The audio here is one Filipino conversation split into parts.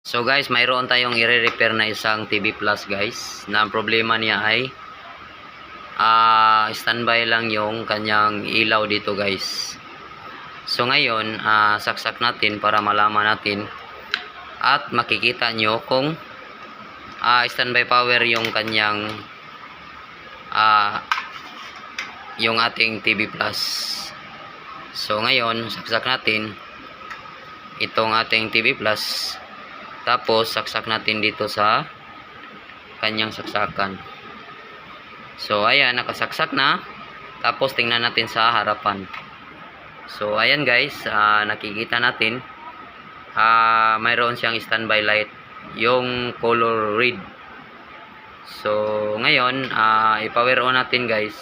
So guys, mayroon tayong i-repair na isang TV Plus guys. Na ang problema niya ay ah standby lang yung kanyang ilaw dito guys. So ngayon, ah, saksak natin para malaman natin at makikita nyo kung ah, standby power yung kanyang ah, yung ating TV Plus. So ngayon, saksak natin itong ating TV Plus. Tapos, saksak natin dito sa kanyang saksakan. So, ayan, nakasaksak na. Tapos, tingnan natin sa harapan. So, ayan guys, ah, nakikita natin. ah mayroon siyang standby light. Yung color red. So, ngayon, ah, ipower on natin guys.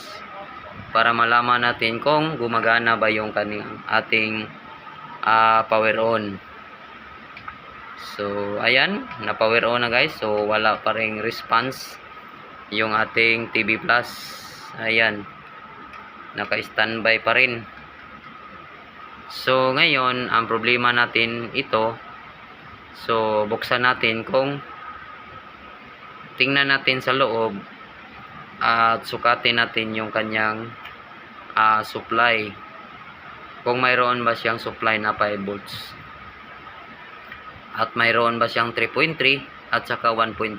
Para malaman natin kung gumagana ba yung kaning ating ah, power on. So, ayan, na-power on na guys. So, wala pa ring response yung ating TV Plus. Ayan, naka-standby pa rin. So, ngayon, ang problema natin ito. So, buksan natin kung tingnan natin sa loob at sukatin natin yung kanyang ah, supply. Kung mayroon ba siyang supply na 5 volts at mayroon ba siyang 3.3 at saka 1.8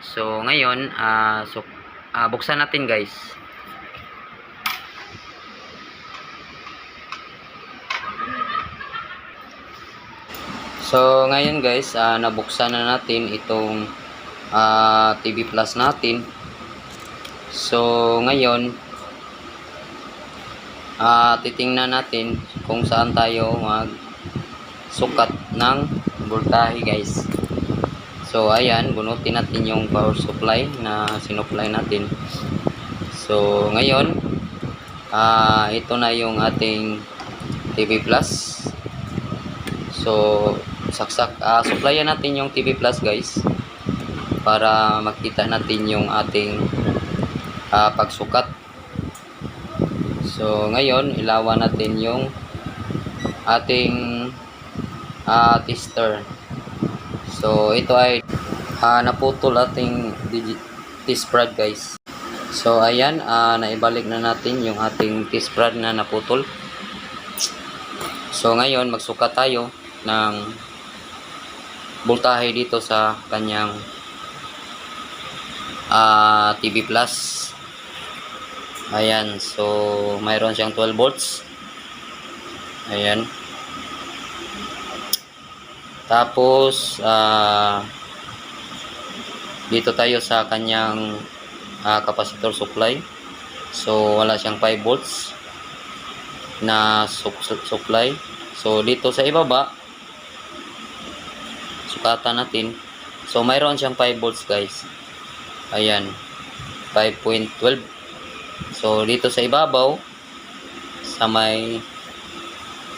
so ngayon ah so, ah, buksan natin guys. So ngayon guys ah, nabuksan na natin itong ah, TV plus natin. So ngayon ah, titingnan natin kung saan tayo mag sukat ng voltahe guys. So ayan bunutin natin yung power supply na sinupply natin. So ngayon ah ito na yung ating TV plus. So saksak ah supplyan natin yung TV plus guys para makita natin yung ating ah, pagsukat. So ngayon ilawan natin yung ating ah tester. So ito ay ah, naputol ating test rod guys. So ayan, ah, naibalik na natin yung ating test rod na naputol. So ngayon magsukat tayo ng voltahe dito sa kanyang ah, TV Plus. Ayan, so mayroon siyang 12 volts. Ayan. Tapos, ah, dito tayo sa kanyang ah, capacitor supply. So, wala siyang 5 volts na su- su- supply. So, dito sa ibaba, sukatan natin. So, mayroon siyang 5 volts guys. Ayan. 5.12. So, dito sa ibabaw, sa may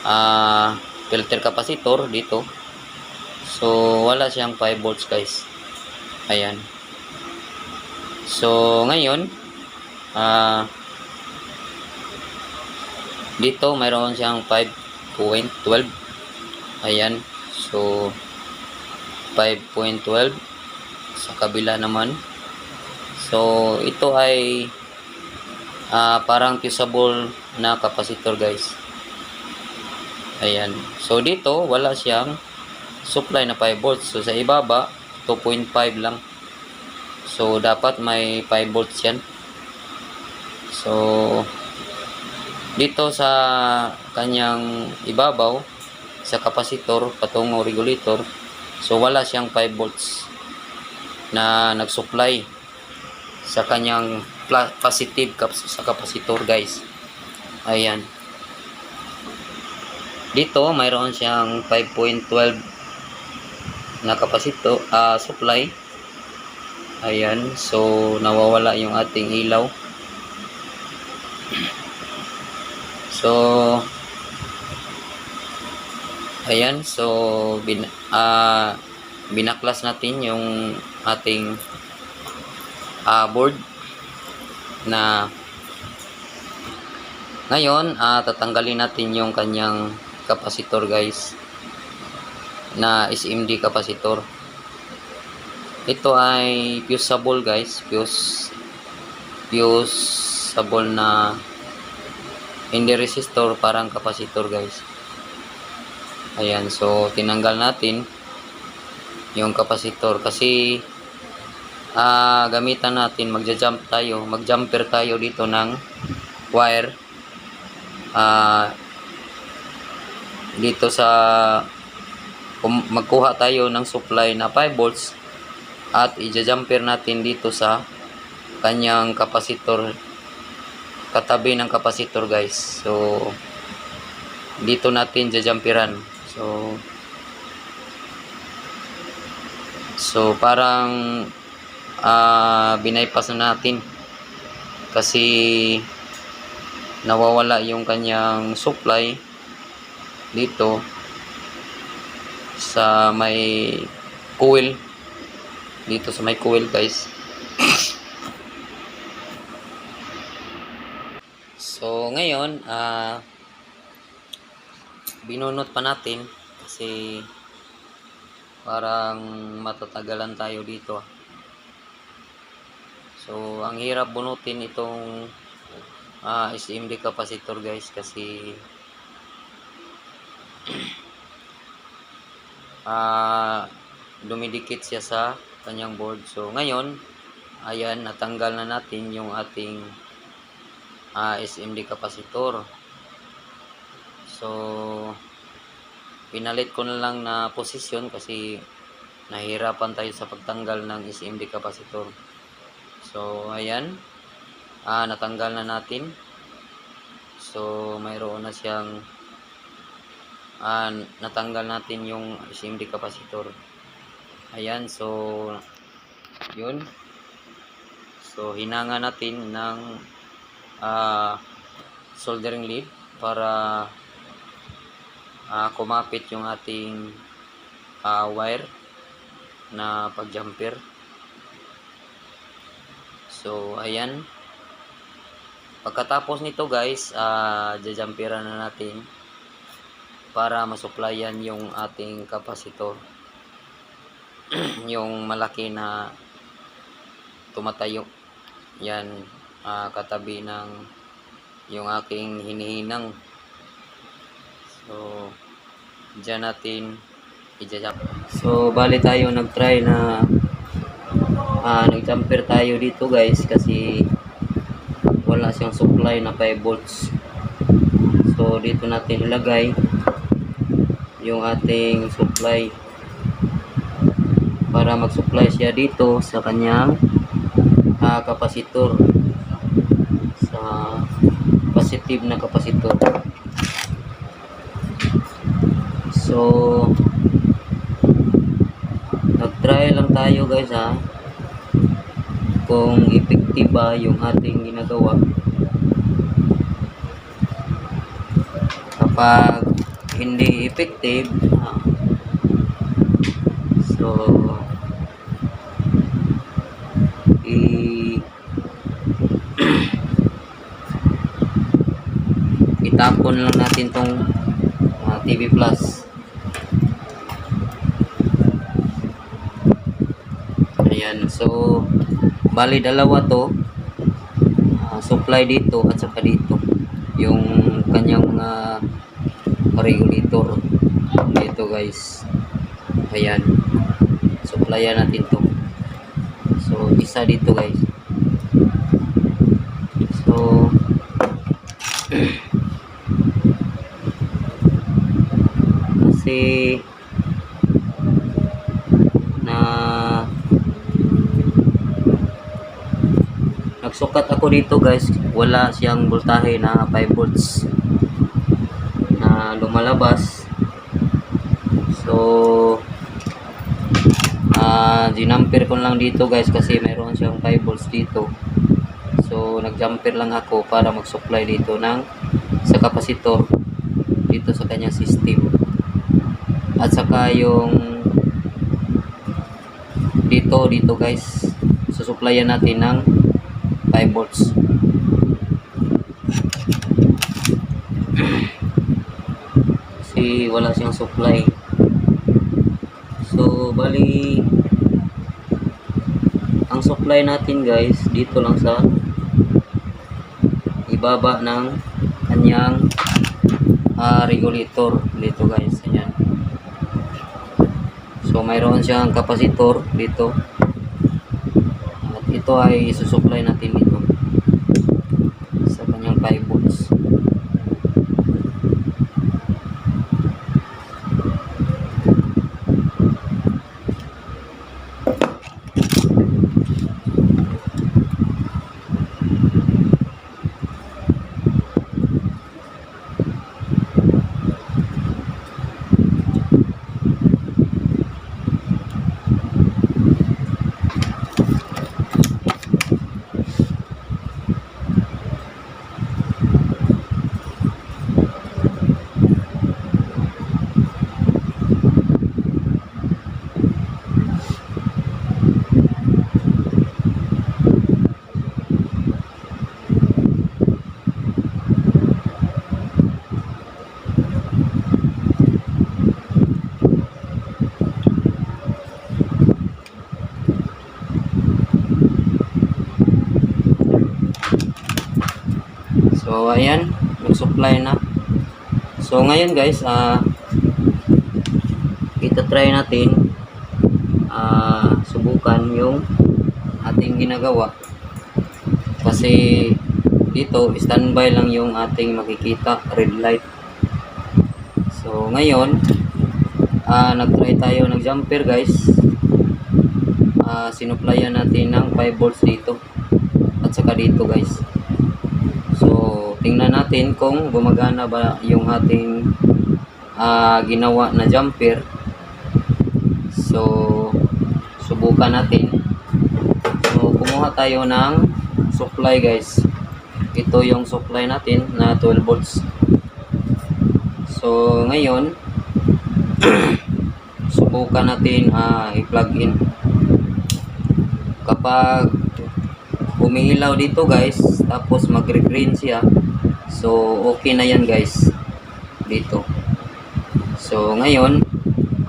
ah, filter capacitor dito, So, wala siyang 5 volts guys. Ayan. So, ngayon, ah dito mayroon siyang 5.12. Ayan. So, 5.12 sa kabila naman. So, ito ay ah parang fusible na capacitor guys. Ayan. So, dito wala siyang supply na 5 volts. So, sa ibaba, 2.5 lang. So, dapat may 5 volts yan. So, dito sa kanyang ibabaw, sa kapasitor, patungo regulator, so wala siyang 5 volts na nag-supply sa kanyang positive sa kapasitor guys. Ayan. Dito, mayroon siyang 5.12 na kapasito ah supply. Ayan so nawawala yung ating ilaw. So ayan so bin ah binaklas natin yung ating ah board na ngayon ah tatanggalin natin yung kanyang kapasitor guys na SMD capacitor. Ito ay fuseable guys, fuse fuseable na hindi resistor parang capacitor guys. Ayan, so tinanggal natin yung capacitor kasi ah gamitan natin magja-jump tayo, mag-jumper tayo dito ng wire ah dito sa kung magkuha tayo ng supply na 5 volts at i-jumper natin dito sa kanyang kapasitor katabi ng kapasitor guys. So dito natin jajampiran so so parang ah binaypas na natin. Kasi nawawala yung kanyang supply dito sa may coil dito sa may coil guys. So ngayon ah binunot pa natin kasi parang matatagalan tayo dito so ang hirap bunutin itong ah SMD capacitor guys kasi ah dumidikit siya sa kanyang board. So ngayon, ayan natanggal na natin yung ating ah, SMD capacitor. So pinalit ko na lang na posisyon kasi nahirapan tayo sa pagtanggal ng SMD capacitor. So ayan, ah, natanggal na natin. So mayroon na siyang ah, natanggal natin yung SMD capacitor. Ayan, so yun. So hinanga natin ng ah, soldering lead para ah, kumapit yung ating ah, wire na pag-jumper. So ayan. Pagkatapos nito guys, ah, jajamperan na natin para masuplayan yung ating kapasitor. Yung malaki na tumatayo. Yan ah, katabi ng yung aking hinihinang. So dyan natin so bali tayo nag-try na ah, nag-jumper tayo dito guys kasi wala siyang supply na 5 volts. So dito natin ilagay yung ating supply. Para mag-supply siya dito sa kanyang ah, kapasitor. Sa positive na kapasitor. So nag-try lang tayo guys ha kung effective ba yung ating ginagawa. Kapag hindi effective. So i itapon lang natin tong ah, TV Plus. Ayan so bali dalawa to ah, supply dito at saka dito. Yung kanyang regulator dito. Guys. Ayan. Supplyan natin to. So isa dito guys. So kasi na nagsukat ako dito guys. Wala siyang voltahe na 5 volts lumalabas. So ah dinamper ko lang dito guys kasi mayroon siyang 5 volts dito. So nagjumper lang ako para mag-supply dito ng sa kapasitor dito sa kanyang system. At saka yung dito dito guys susupplyan natin ng 5 volts kasi wala siyang supply. So, bali ang supply natin guys dito lang sa ibaba ng kanyang ah, regulator dito guys. Ayan. So mayroon siyang kapasitor dito. At ito ay isusupply natin dito sa kanyang 5 volts So ayan, nag-supply na. So ngayon guys, ah ito try natin ah subukan yung ating ginagawa. Kasi dito standby lang yung ating makikita red light. So ngayon, ah nag-try tayo ng jumper guys. Ah sinuplayan natin ng 5 volts dito at saka dito guys. So, tingnan natin kung gumagana ba yung ating ah, ginawa na jumper. So, subukan natin. So, kumuha tayo ng supply guys. Ito yung supply natin na 12 volts. So, ngayon, subukan natin ah, i-plug in. Kapag umiilaw dito guys. Tapos magre-green siya. So okay na yan guys. Dito. So ngayon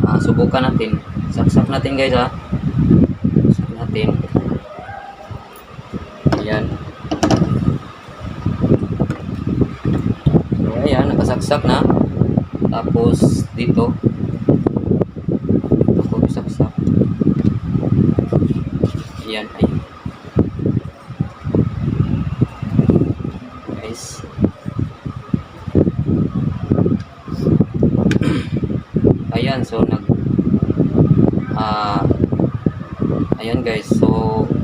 ah, subukan natin. Saksak natin guys ha saksak natin. Ayan. So ayan nakasaksak na. Tapos dito. Ito ko saksak. Ayan ayan guys. Ayan, so nag ah Ayan guys, so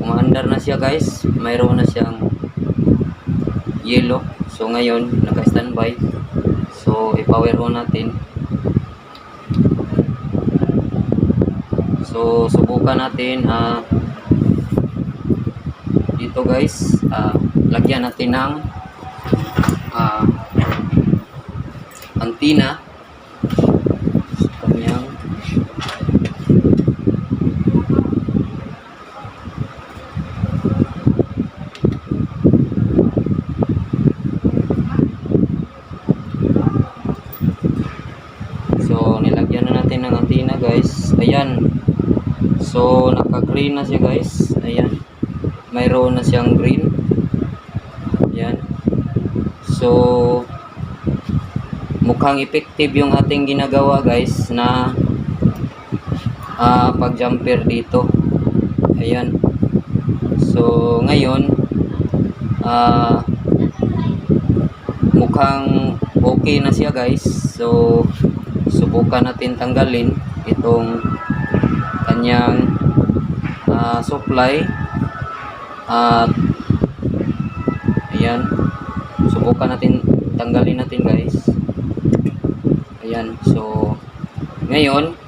umaandar na siya guys. Mayroon na siyang yellow. So ngayon, naka-standby. So i-power on natin. So subukan natin ah dito guys, ah lagyan natin ng ah antina sa kanyang So, nilagyan na natin ng antina guys. Ayan. So, naka-green na siya guys. Ayan. Mayroon na siyang green. Ayan. So, mukhang effective yung ating ginagawa guys na ah, pag-jumper dito. Ayan. So, ngayon, ah, mukhang okay na siya guys. So, subukan natin tanggalin itong kanyang ah, supply at ayan subukan natin tanggalin natin guys ayan so ngayon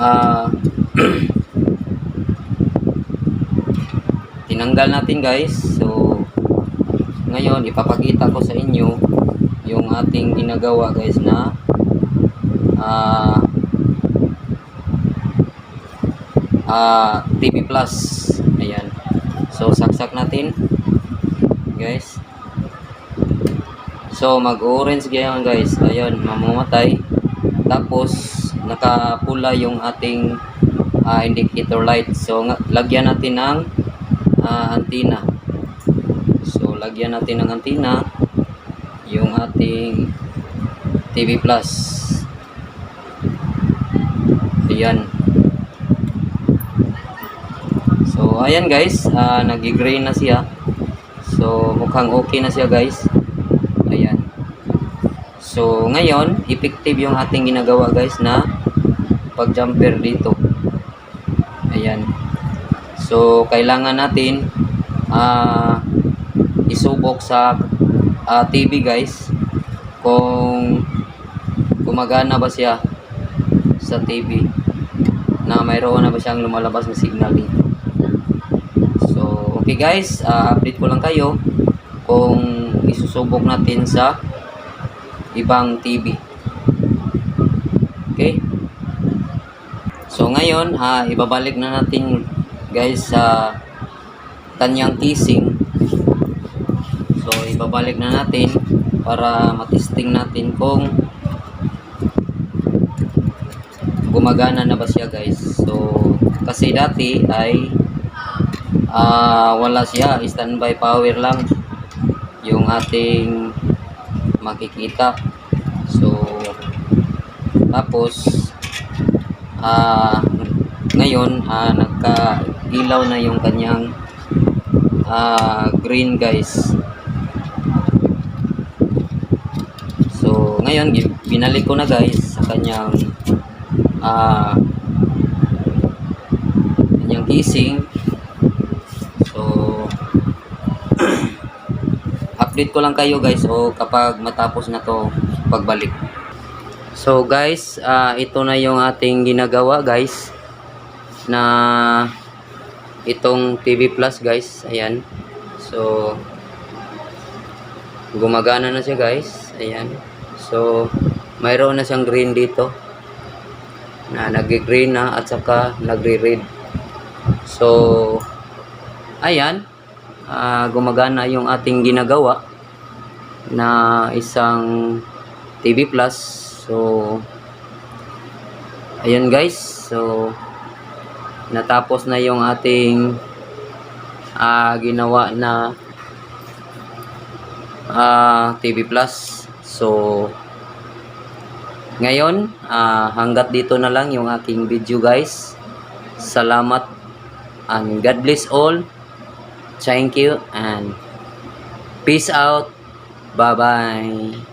ah tinanggal natin guys. So ngayon ipapakita ko sa inyo yung ating ginagawa guys na ah ah TV Plus. Ayan. So saksak natin guys. So mag orange ganyan guys. Ayun mamamatay. Tapos nakapula yung ating ah, indicator light. So nga- lagyan natin ng ah, antenna. So lagyan natin ng antenna yung ating TV Plus. Ayan. So ayan guys, ah, nag-green na siya. So mukhang okay na siya guys. Ayan. So ngayon, effective yung ating ginagawa guys na pag-jumper dito. Ayan. So kailangan natin ah isubok sa ah, TV guys kung gumagana ba siya sa TV na mayroon na ba siyang lumalabas na signal dito. So, okay guys, ah, update ko lang kayo kung isusubok natin sa ibang TV. Okay? So, ngayon, ah, ibabalik na natin guys sa kanyang casing. So, ibabalik na natin para matesting natin kung gumagana na ba siya guys. So, kasi dati ay ah wala siya, standby power lang yung ating makikita. So, tapos ah ngayon ah nagka-ilaw na yung kanyang ah green guys. So, ngayon binalik ko na guys sa kanyang ah kanyang casing. So, update ko lang kayo guys o kapag matapos na to pagbalik. So guys, ah, ito na yung ating ginagawa guys na itong TV Plus guys. Ayan. So gumagana na siya guys. Ayan. So mayroon na siyang green dito na nag-green na at saka nagre-red. So ayan, ah, gumagana yung ating ginagawa na isang TV Plus. So, ayun guys. So, natapos na yung ating ah, ginawa na ah, TV Plus. So, ngayon, ah, hanggat dito na lang yung aking video guys. Salamat and God bless all. Thank you and peace out. Bye-bye.